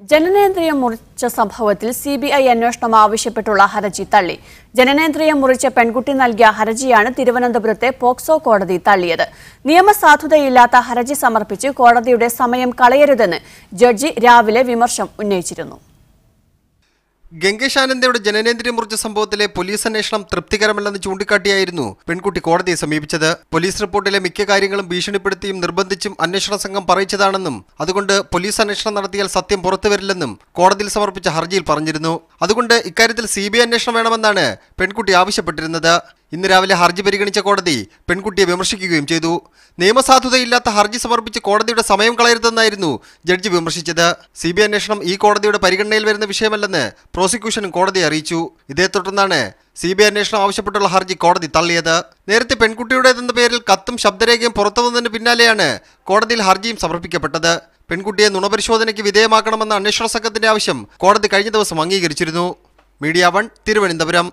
ജനനേന്ദ്രിയം മുറിച്ച സംഭവത്തിൽ C B I അന്വേഷണം ആവശ്യപ്പെട്ടുള്ള ഹർജി തള്ളി. ജനനേന്ദ്രിയം മുറിച്ച പെൺകുട്ടി നൽകിയ ഹർജിയാണ് തിരുവനന്തപുരത്തെ പോക്സോ കോടതി തള്ളിയത്. നിയമസാധുതയില്ലാത്ത ഹർജി സമർപ്പിച്ച് കോടതിയുടെ സമയം കളയരുതെന്ന് ജഡ്ജി രാവിലെ വിമർശം ഉന്നയിച്ചിരുന്നു. ഗംഗേഷ് ആനന്ദയുടെ ജനനേന്ദ്രിയം മുറിച്ച സംഭവത്തിലെ പോലീസ് അന്വേഷണം തൃപ്തികരമല്ലെന്ന് ചൂണ്ടിക്കാട്ടിയായിരുന്നു പെൺകുട്ടി കോടതിയെ സമീപിച്ചത്. പോലീസ് റിപ്പോർട്ടിലെ മിക്ക കാര്യങ്ങളും ഭീഷണിപ്പെടുത്തിയും നിർബന്ധിച്ചും അന്വേഷണ സംഘം പറയിച്ചതാണെന്നും അതുകൊണ്ട് പോലീസ് അന്വേഷണം നടത്തിയാൽ സത്യം പുറത്തുവരില്ലെന്നും കോടതിയിൽ സമർപ്പിച്ച ഹർജിയിൽ പറഞ്ഞിരുന്നു. അതുകൊണ്ട് ഇക്കാര്യത്തിൽ സി അന്വേഷണം വേണമെന്നാണ് പെൺകുട്ടി ആവശ്യപ്പെട്ടിരുന്നത്. ഇന്ന് രാവിലെ ഹർജി പരിഗണിച്ച കോടതി പെൺകുട്ടിയെ വിമർശിക്കുകയും ചെയ്തു. നിയമസാധുതയില്ലാത്ത ഹർജി സമർപ്പിച്ച് കോടതിയുടെ സമയം കളയരുതെന്നായിരുന്നു ജഡ്ജി വിമർശിച്ചത്. സി ബി അന്വേഷണം ഈ കോടതിയുടെ പരിഗണനയിൽ വരുന്ന വിഷയമല്ലെന്ന് പ്രോസിക്യൂഷനും കോടതിയെ അറിയിച്ചു. ഇതേ തുടർന്നാണ് സി ബി അന്വേഷണം ആവശ്യപ്പെട്ടുള്ള ഹർജി കോടതി തള്ളിയത്. നേരത്തെ പെൺകുട്ടിയുടേതെന്ന പേരിൽ കത്തും ശബ്ദരേഖയും പുറത്തു വന്നതിന് പിന്നാലെയാണ് കോടതിയിൽ ഹർജിയും സമർപ്പിക്കപ്പെട്ടത്. പെൺകുട്ടിയെ നുണപരിശോധനയ്ക്ക് വിധേയമാക്കണമെന്ന അന്വേഷണ സംഘത്തിന്റെ ആവശ്യം കോടതി കഴിഞ്ഞ ദിവസം അംഗീകരിച്ചിരുന്നു. Media one Thiruvananthapuram.